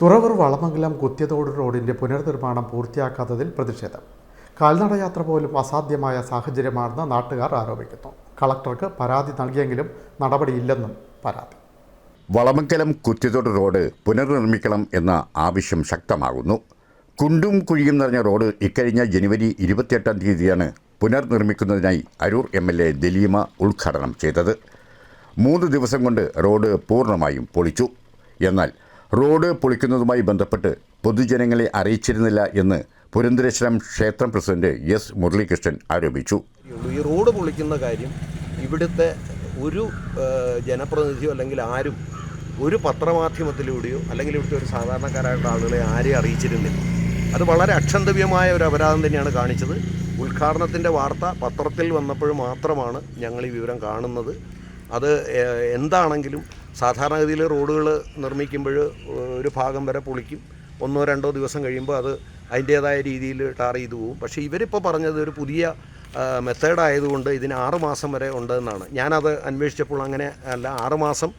തുറവൂർ വളമംഗലം കുത്തിയതോട് റോഡിന്റെ പുനർനിർമ്മാണം പൂർത്തിയാക്കാത്തതിൽ പ്രതിഷേധം. കാൽനടയാത്ര പോലും അസാധ്യമായ സാഹചര്യമാണെന്ന് നാട്ടുകാർ ആരോപിക്കുന്നു. കളക്ടർക്ക് പരാതി നൽകിയെങ്കിലും നടപടിയില്ലെന്നും പരാതി. വളമംഗലം കുറ്റിത്തോട് റോഡ് പുനർനിർമ്മിക്കണം എന്ന ആവശ്യം ശക്തമാകുന്നു. കുണ്ടും കുഴിയും നിറഞ്ഞ റോഡ് ഇക്കഴിഞ്ഞ ജനുവരി ഇരുപത്തിയെട്ടാം തീയതിയാണ് പുനർനിർമ്മിക്കുന്നതിനായി Aroor M L A Dalima ഉദ്ഘാടനം ചെയ്തത്. മൂന്ന് ദിവസം കൊണ്ട് റോഡ് പൂർണമായും പൊളിച്ചു. എന്നാൽ റോഡ് പൊളിക്കുന്നതുമായി ബന്ധപ്പെട്ട് പൊതുജനങ്ങളെ അറിയിച്ചിരുന്നില്ല എന്ന് പുരന്തരേശ്വരം ക്ഷേത്രം പ്രസിഡന്റ് എസ് മുരളീകൃഷ്ണൻ ആരോപിച്ചു. ഈ റോഡ് പൊളിക്കുന്ന കാര്യം ഇവിടുത്തെ ഒരു ജനപ്രതിനിധിയോ അല്ലെങ്കിൽ ആരും ഒരു പത്രമാധ്യമത്തിലൂടെയോ അല്ലെങ്കിൽ ഇവിടുത്തെ ഒരു സാധാരണക്കാരായിട്ടുള്ള ആളുകളെ ആരെയും അറിയിച്ചിരുന്നില്ല. അത് വളരെ അക്ഷന്തവ്യമായ ഒരു അപരാധം തന്നെയാണ് കാണിച്ചത്. ഉദ്ഘാടനത്തിന്റെ വാർത്ത പത്രത്തിൽ വന്നപ്പോൾ മാത്രമാണ് ഞങ്ങൾ ഈ വിവരം കാണുന്നത്. അത് എന്താണെങ്കിലും സാധാരണഗതിയിൽ റോഡുകൾ നിർമ്മിക്കുമ്പോൾ ഒരു ഭാഗം വരെ പൊളിക്കും. ഒന്നോ രണ്ടോ ദിവസം കഴിയുമ്പോൾ അത് അതിന്റേതായ രീതിയിൽ ടാർ ചെയ്തു പോകും. പക്ഷേ ഇവരിപ്പോൾ പറഞ്ഞത് ഒരു പുതിയ മെത്തേഡ് ആയതുകൊണ്ട് ഇതിന് ആറുമാസം വരെ ഉണ്ടെന്നാണ്. ഞാനത് അന്വേഷിച്ചപ്പോൾ അങ്ങനെ അല്ല ആറുമാസം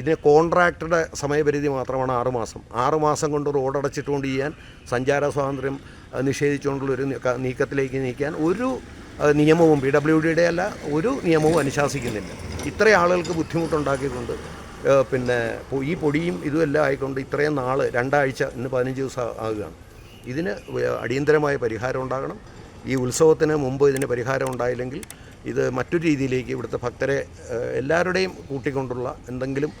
ഇതിന് കോൺട്രാക്ടറുടെ സമയപരിധി മാത്രമാണ് ആറുമാസം ആറുമാസം ആറ് മാസം കൊണ്ട് റോഡ് അടച്ചിട്ടുകൊണ്ട് ചെയ്യാൻ സഞ്ചാര സ്വാതന്ത്ര്യം നിഷേധിച്ചുകൊണ്ടുള്ള ഒരു നീക്കത്തിലേക്ക് നീക്കാൻ ഒരു നിയമവും പി ഡബ്ല്യു ഡിയുടെ അല്ല ഒരു നിയമവും അനുശാസിക്കുന്നില്ല. ഇത്ര ആളുകൾക്ക് ബുദ്ധിമുട്ടുണ്ടാക്കിക്കൊണ്ട് ഏഹ്, പിന്നെ ഈ പൊടിയും ഇതും എല്ലാം ആയിക്കൊണ്ട് ഇത്രയും നാൾ രണ്ടാഴ്ച ഇന്ന് പതിനഞ്ച് ദിവസം ആകുകയാണ്. ഇതിന് അടിയന്തരമായ പരിഹാരം ഉണ്ടാകണം. ഈ ഉത്സവത്തിന് മുമ്പ് ഇതിന് പരിഹാരം ഉണ്ടായില്ലെങ്കിൽ ഇത് മറ്റൊരു രീതിയിലേക്ക് ഇവിടുത്തെ ഭക്തരെ എല്ലാവരുടെയും കൂട്ടിക്കൊണ്ടുള്ള എന്തെങ്കിലും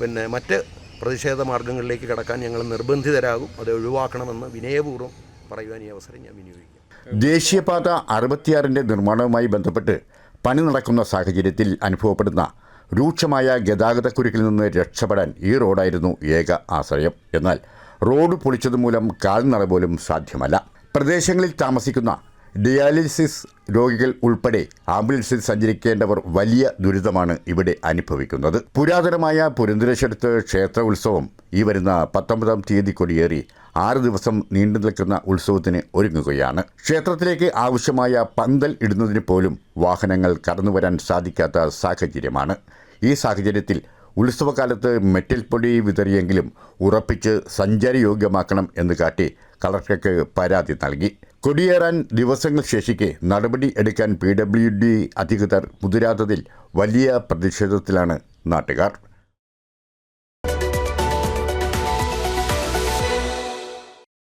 പിന്നെ മറ്റ് പ്രതിഷേധ മാർഗങ്ങളിലേക്ക് കടക്കാൻ ഞങ്ങൾ നിർബന്ധിതരാകും. അത് ഒഴിവാക്കണമെന്ന് വിനയപൂർവം പറയുവാൻ ഈ അവസരം ഞാൻ വിനിയോഗിക്കും. ദേശീയപാത അറുപത്തിയാറിന്റെ നിർമ്മാണവുമായി ബന്ധപ്പെട്ട് പണി നടക്കുന്ന സാഹചര്യത്തിൽ അനുഭവപ്പെടുന്ന രൂക്ഷമായ ഗതാഗതക്കുരുക്കിൽ നിന്ന് രക്ഷപ്പെടാൻ ഈ റോഡായിരുന്നു ഏക ആശ്രയം. എന്നാൽ റോഡ് പൊളിച്ചതുമൂലം കാൽനട പോലും സാധ്യമല്ല. പ്രദേശങ്ങളിൽ താമസിക്കുന്ന ഡയാലിസിസ് രോഗികൾ ഉൾപ്പെടെ ആംബുലൻസിൽ സഞ്ചരിക്കേണ്ടവർ വലിയ ദുരിതമാണ് ഇവിടെ അനുഭവിക്കുന്നത്. പുരാതനമായ പുരന്തരേശ്വരത്ത് ക്ഷേത്ര ഉത്സവം ഈ വരുന്ന പത്തൊമ്പതാം തീയതി കൊടിയേറി ആറ് ദിവസം നീണ്ടു നിൽക്കുന്ന ഉത്സവത്തിന് ഒരുങ്ങുകയാണ്. ക്ഷേത്രത്തിലേക്ക് ആവശ്യമായ പന്തൽ ഇടുന്നതിന് പോലും വാഹനങ്ങൾ കടന്നുവരാൻ സാധിക്കാത്ത സാഹചര്യമാണ്. ഈ സാഹചര്യത്തിൽ ഉത്സവകാലത്ത് മെറ്റൽ പൊടി വിതറിയെങ്കിലും ഉറപ്പിച്ച് സഞ്ചാരയോഗ്യമാക്കണം എന്ന് കാട്ടി കളക്ടർക്ക് പരാതി നൽകി. കൊടിയേറാൻ ദിവസങ്ങൾ ശേഷിക്കെ നടപടി എടുക്കാൻ പി ഡബ്ല്യു ഡി അധികൃതർ മുതിരാത്തതിൽ വലിയ പ്രതിഷേധത്തിലാണ് നാട്ടുകാർ.